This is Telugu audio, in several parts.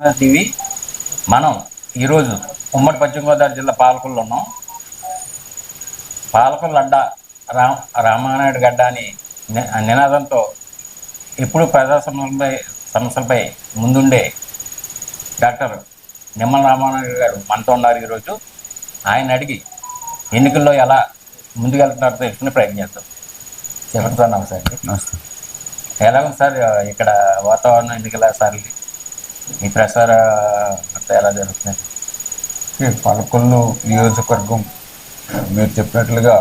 టీవీ. మనం ఈరోజు ఉమ్మడి పశ్చిమ గోదావరి జిల్లా పాలకొల్లో ఉన్నాం. పాలకొల్లు అడ్డ రామ రామానాయుడు గడ్డ అని నినాదంతో ఎప్పుడు ప్రజా సమస్యలపై సమస్యలపై ముందుండే డాక్టర్ నిమ్మల రామానాయుడు గారు మనతో ఉన్నారు ఈరోజు. ఆయన అడిగి ఎన్నికల్లో ఎలా ముందుకెళ్తున్నారో తెలుసుకునే ప్రయత్నం చేద్దాం. చెప్పండి సార్ నమస్తే. నమస్తే సార్ ఇక్కడ వాతావరణం ఎన్నికల సార్ ఈ ప్రసార అంతా ఎలా జరుగుతుంది ఓకే, నియోజకవర్గం మీరు చెప్పినట్లుగా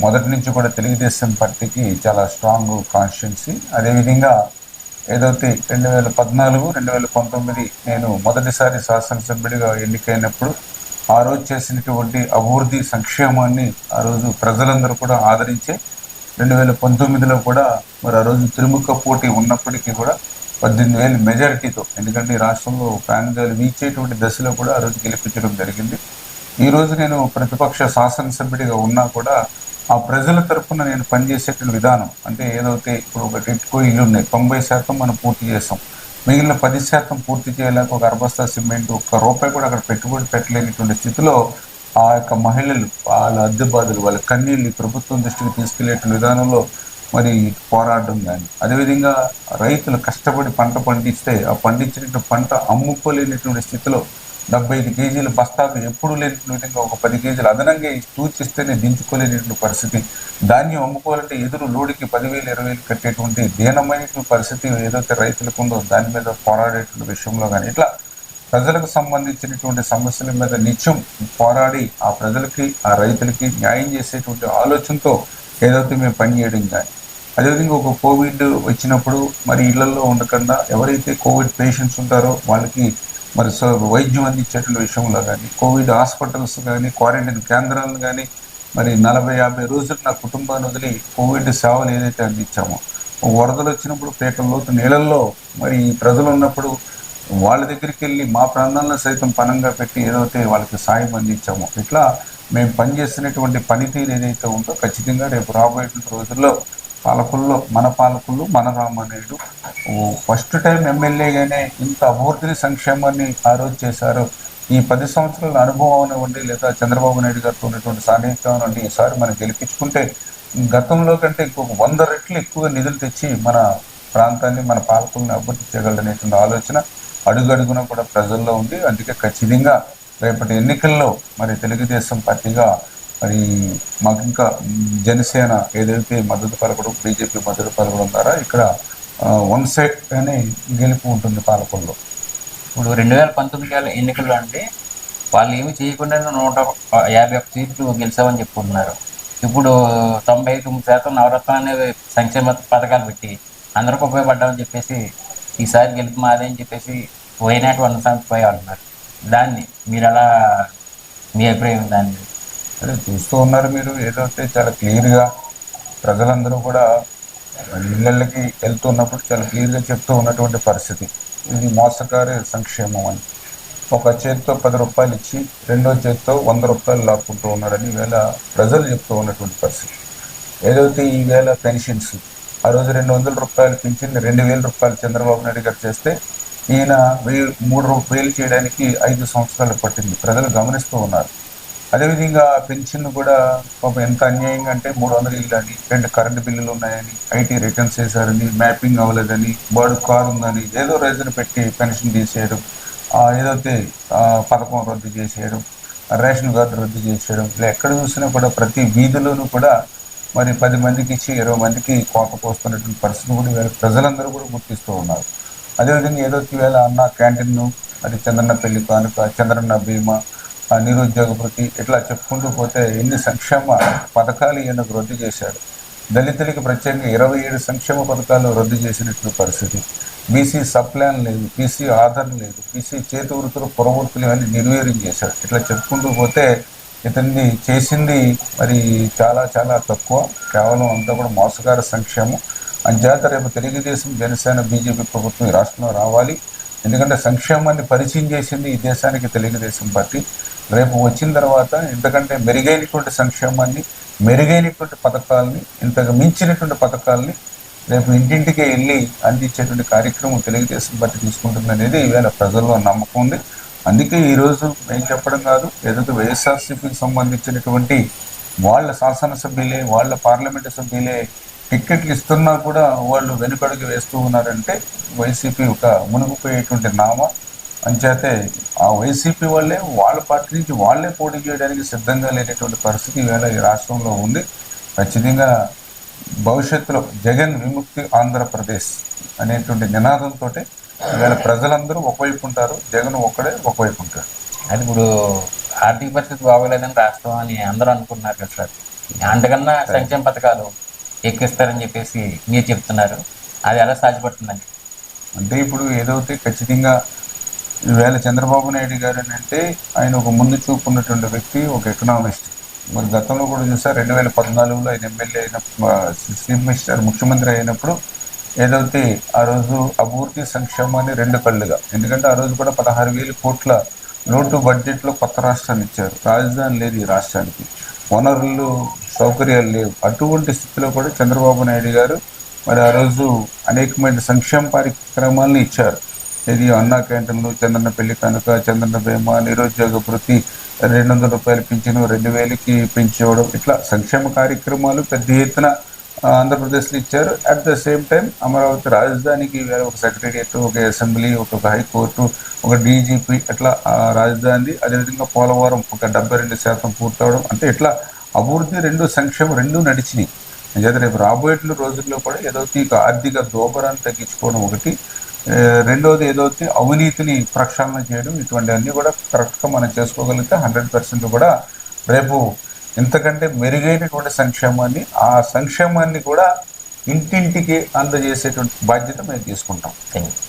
మొదటి నుంచి కూడా తెలుగుదేశం పార్టీకి చాలా స్ట్రాంగ్ కాన్స్టిట్యున్సీ అదేవిధంగా ఏదైతే రెండు వేల పద్నాలుగు రెండు వేల పంతొమ్మిది నేను మొదటిసారి శాసనసభ్యుడిగా ఎన్నికైనప్పుడు ఆ రోజు చేసినటువంటి అభివృద్ధి సంక్షేమాన్ని ఆ రోజు ప్రజలందరూ కూడా ఆదరించే రెండు వేల పంతొమ్మిదిలో కూడా మరి ఆ రోజు త్రిముఖ పోటీ ఉన్నప్పటికీ కూడా పద్దెనిమిది వేల మెజారిటీతో ఎందుకంటే రాష్ట్రంలో ప్రాంతాలు వీచేటువంటి దశలో కూడా ఆ రోజు గెలిపించడం జరిగింది. ఈరోజు నేను ప్రతిపక్ష శాసనసభ్యుడిగా ఉన్నా కూడా ఆ ప్రజల తరఫున నేను పనిచేసేటువంటి విధానం అంటే ఏదైతే ఇప్పుడు ఒక టిట్కో ఇల్లు ఉన్నాయి తొంభై శాతం మనం పూర్తి చేస్తాం మిగిలిన పది శాతం పూర్తి చేయలేక ఒక అర్బస్తా సిమెంట్ ఒక్క రూపాయి కూడా అక్కడ పెట్టుబడి పెట్టలేనటువంటి స్థితిలో ఆ యొక్క మహిళలు వాళ్ళ అద్దె బాధలు వాళ్ళ కన్నీళ్ళు ప్రభుత్వం దృష్టికి తీసుకెళ్ళేటువంటి విధానంలో మరి పోరాడడం కానీ అదేవిధంగా రైతులు కష్టపడి పంట పండిస్తే ఆ పండించినటువంటి పంట అమ్ముకోలేనటువంటి స్థితిలో డెబ్బై ఐదు కేజీల బస్తాలు ఎప్పుడు లేనటువంటి విధంగా ఒక పది కేజీలు అదనంగా సూచిస్తేనే దించుకోలేనటువంటి పరిస్థితి. ధాన్యం అమ్ముకోవాలంటే ఎదురు లోడికి పదివేలు ఇరవై వేలు కట్టేటువంటి దీనమైనటువంటి పరిస్థితి ఏదైతే రైతులకు ఉందో దాని మీద పోరాడేటువంటి విషయంలో కానీ ఇట్లా ప్రజలకు సంబంధించినటువంటి సమస్యల మీద నిత్యం పోరాడి ఆ ప్రజలకి ఆ రైతులకి న్యాయం చేసేటువంటి ఆలోచనతో ఏదైతే మేము పనిచేయడం కానీ అదేవిధంగా ఒక కోవిడ్ వచ్చినప్పుడు మరి ఇళ్ళలో ఉండకుండా ఎవరైతే కోవిడ్ పేషెంట్స్ ఉంటారో వాళ్ళకి మరి వైద్యం అందించేటువంటి విషయంలో కానీ కోవిడ్ హాస్పిటల్స్ కానీ క్వారంటైన్ కేంద్రాలను కానీ మరి నలభై యాభై రోజులు నా కుటుంబాన్ని వదిలి కోవిడ్ సేవలు ఏదైతే అందించామో వరదలు వచ్చినప్పుడు పేకల లోతు నీళ్ళల్లో మరి ప్రజలు ఉన్నప్పుడు వాళ్ళ దగ్గరికి వెళ్ళి మా ప్రాంతాలను సైతం పనంగా పెట్టి ఏదైతే వాళ్ళకి సాయం అందించామో ఇట్లా మేము పనిచేస్తున్నటువంటి పనితీరు ఏదైతే ఉందో ఖచ్చితంగా రేపు రాబోయేటువంటి రోజుల్లో పాలకుల్లో మన పాలకులు మన రామానాయుడు ఫస్ట్ టైం ఎమ్మెల్యేగానే ఇంత అభివృద్ధిని సంక్షేమాన్ని ఆ రోజు చేశారు. ఈ పది సంవత్సరాల అనుభవం అనివ్వండి లేదా చంద్రబాబు నాయుడు గారితో ఉన్నటువంటి సాన్నిహిత్యం అనివ్వండి ఈసారి మనం గెలిపించుకుంటే గతంలో కంటే ఇంకొక వంద రెట్లు ఎక్కువ నిధులు తెచ్చి మన ప్రాంతాన్ని మన పాలకులను అభివృద్ధి చేయగలనేటువంటి ఆలోచన అడుగడుగున కూడా ప్రజల్లో ఉంది. అందుకే ఖచ్చితంగా రేపటి ఎన్నికల్లో మరి తెలుగుదేశం పార్టీగా మరి మాకు ఇంకా జనసేన ఏదైతే మద్దతు పలకడం బీజేపీ మద్దతు పలకడం ద్వారా ఇక్కడ వన్ సైడ్ అనే గెలుపు ఉంటుంది పాలకుల్లో. ఇప్పుడు రెండు వేల పంతొమ్మిది వేల ఎన్నికల్లో అంటే వాళ్ళు ఏమి చేయకుండా నూట యాభై ఒక్క సీట్లు గెలిచామని చెప్పుకుంటున్నారు. ఇప్పుడు తొంభై తొమ్మిది శాతం నవరత్నం అనే సంక్షేమ పథకాలు పెట్టి అందరికి ఉపయోగపడ్డామని చెప్పేసి ఈసారి గెలుపు మాదే అని చెప్పేసి పోయినట్టు వన్ సంవత్సరం పోయి అంటున్నారు. దాన్ని మీరు అలా మీ అభిప్రాయం దాన్ని మీద? అదే చూస్తూ ఉన్నారు మీరు. ఏదైతే చాలా క్లియర్గా ప్రజలందరూ కూడా ఇళ్ళకి వెళ్తున్నప్పుడు చాలా క్లియర్గా చెప్తూ ఉన్నటువంటి పరిస్థితి. ఇది మోసకారి సంక్షేమం అని. ఒక చేతితో పది రూపాయలు ఇచ్చి రెండో చేతితో వంద రూపాయలు లాక్కుంటూ ఉన్నాడని ఈవేళ ప్రజలు చెప్తూ ఉన్నటువంటి పరిస్థితి. ఏదైతే ఈవేళ పెన్షన్స్ ఆ రోజు రెండు వందల రూపాయలు పెంచింది రెండు వేల రూపాయలు చంద్రబాబు నాయుడు గారు చేస్తే ఈయన వెయ్యి మూడు వేలు చేయడానికి ఐదు సంవత్సరాలు పట్టింది. ప్రజలు గమనిస్తూ ఉన్నారు. అదేవిధంగా పెన్షన్ కూడా పాపం ఎంత అన్యాయంగా అంటే మూడు వందలు ఇల్లు అని రెండు కరెంటు బిల్లులు ఉన్నాయని ఐటీ రిటర్న్స్ చేశారని మ్యాపింగ్ అవ్వలేదని బర్డ్ కార్ ఉందని ఏదో రీజన్ పెట్టి పెన్షన్ తీసేయడం ఏదైతే పథకం రద్దు చేసేయడం రేషన్ కార్డు రద్దు చేసేయడం ఇలా ఎక్కడ చూసినా కూడా ప్రతి వీధిలోనూ కూడా మరి పది మందికి ఇచ్చి ఇరవై మందికి కోత పోస్తున్నటువంటి పరిస్థితి కూడా ప్రజలందరూ కూడా గుర్తిస్తూ ఉన్నారు. అదేవిధంగా ఏదో వేళ అన్న క్యాంటీన్ అది చంద్రన్న పెళ్ళి కానుక చంద్రన్న బీమా నిరుద్యోగ భృతి ఇట్లా చెప్పుకుంటూ పోతే ఎన్ని సంక్షేమ పథకాలు ఈయనకు రద్దు చేశాడు. దళితులకి ప్రత్యేకంగా ఇరవై ఏడు సంక్షేమ పథకాలు రద్దు చేసినట్లు పరిస్థితి. బీసీ సప్లాన్ లేదు బీసీ ఆధార్ లేదు బీసీ చేతి వృత్తులు పురవృత్తులు ఇవన్నీ నిర్వీర్యం చేశాడు. ఇట్లా చెప్పుకుంటూ పోతే ఇతన్ని చేసింది మరి చాలా చాలా తక్కువ. కేవలం అంతా కూడా మోసగార సంక్షేమం. అంచేత రేపు తెలుగుదేశం జనసేన బీజేపీ ప్రభుత్వం ఈ రాష్ట్రంలో రావాలి. ఎందుకంటే సంక్షేమాన్ని పరిచయం చేసింది ఈ దేశానికి తెలుగుదేశం పార్టీ. రేపు వచ్చిన తర్వాత ఇంతకంటే మెరుగైనటువంటి సంక్షేమాన్ని మెరుగైనటువంటి పథకాలని ఇంతకు మించినటువంటి పథకాలని రేపు ఇంటింటికే వెళ్ళి అందించేటువంటి కార్యక్రమం తెలుగుదేశం పార్టీ తీసుకుంటుంది అనేది ఈవేళ ప్రజల్లో నమ్మకం ఉంది. అందుకే ఈరోజు మేము చెప్పడం కాదు ఏదైతే వైఎస్ఆర్సీపీకి సంబంధించినటువంటి వాళ్ళ శాసనసభ్యులే వాళ్ళ పార్లమెంటు సభ్యులే టిక్కెట్లు ఇస్తున్నా కూడా వాళ్ళు వెనుకడుగు వేస్తూ ఉన్నారంటే వైసీపీ ఒక మునిగిపోయేటువంటి నామ. అంచేతే ఆ వైసీపీ వాళ్ళే వాళ్ళ పార్టీ నుంచి వాళ్ళే పోటీ చేయడానికి సిద్ధంగా లేనటువంటి పరిస్థితి ఈవేళ ఈ రాష్ట్రంలో ఉంది. ఖచ్చితంగా భవిష్యత్తులో జగన్ విముక్తి ఆంధ్రప్రదేశ్ అనేటువంటి నినాదంతో ఈవేళ ప్రజలందరూ ఒకవైపు ఉంటారు జగన్ ఒక్కడే ఒకవైపు ఉంటారు అది ఇప్పుడు ఆర్థిక పరిస్థితి బాగోలేదని రాష్ట్రం అని అందరూ అనుకుంటున్నారు కదా సార్. అంతకన్నా సంక్షేమ పథకాలు ఎక్కిస్తారని చెప్పేసి మీరు చెప్తున్నారు. అది ఎలా సాధ్యపడుతుందండి? అంటే ఇప్పుడు ఏదైతే ఖచ్చితంగా ఈవేళ చంద్రబాబు నాయుడు గారు అంటే ఆయన ఒక ముందు చూపు ఉన్నటువంటి వ్యక్తి ఒక ఎకనామిస్ట్ మరి గతంలో కూడా చూసారు రెండు వేల పద్నాలుగులో ఆయన ఎమ్మెల్యే అయిన చీఫ్ మినిస్టర్ ముఖ్యమంత్రి అయినప్పుడు ఏదైతే ఆ రోజు అభివృద్ధి సంక్షేమాన్ని రెండు కళ్ళుగా ఎందుకంటే ఆ రోజు కూడా పదహారు వేల కోట్ల లోటు బడ్జెట్లో కొత్త రాష్ట్రాన్ని ఇచ్చారు. రాజధాని లేదు ఈ రాష్ట్రానికి. వనరులు సౌకర్యాలు లేవు. అటువంటి స్థితిలో కూడా చంద్రబాబు నాయుడు గారు మరి ఆ రోజు అనేకమైన సంక్షేమ కార్యక్రమాలను ఇచ్చారు. ఇది అన్నా క్యాంటీన్లు చంద్రన్న పెళ్ళి కనుక చంద్రన్న భీమా నిరుద్యోగ వృత్తి రెండు వందల రూపాయలు పెంచడం రెండు వేలకి పెంచేవడం. ఇట్లా సంక్షేమ కార్యక్రమాలు పెద్ద ఎత్తున ఆంధ్రప్రదేశ్లో ఇచ్చారు. At the same time Amaravati రాజధానికి వేరే ఒక సెక్రటేరియట్ ఒక అసెంబ్లీ ఒక హైకోర్టు ఒక డీజీపీ అట్లా రాజధాని అదేవిధంగా పోలవరం ఒక డెబ్బై రెండు శాతం పూర్తవడం. అంటే ఇట్లా అభివృద్ధి రెండు సంక్షేమం రెండు నడిచినాయి. నిజంగా రేపు రాబోయే రోజుల్లో కూడా ఏదైతే ఆర్థిక దోబరాన్ని తగ్గించుకోవడం ఒకటి. ఏ, రెండోది ఏదైతే అవినీతిని ప్రక్షాళన చేయడం ఇటువంటివన్నీ కూడా కరెక్ట్గా మనం చేసుకోగలిగితే హండ్రెడ్ పర్సెంట్ కూడా రేపు ఇంతకంటే మెరుగైనటువంటి సంక్షేమాన్ని ఆ సంక్షేమాన్ని కూడా ఇంటింటికి అందజేసేటువంటి బాధ్యత మేము తీసుకుంటాం. Thank you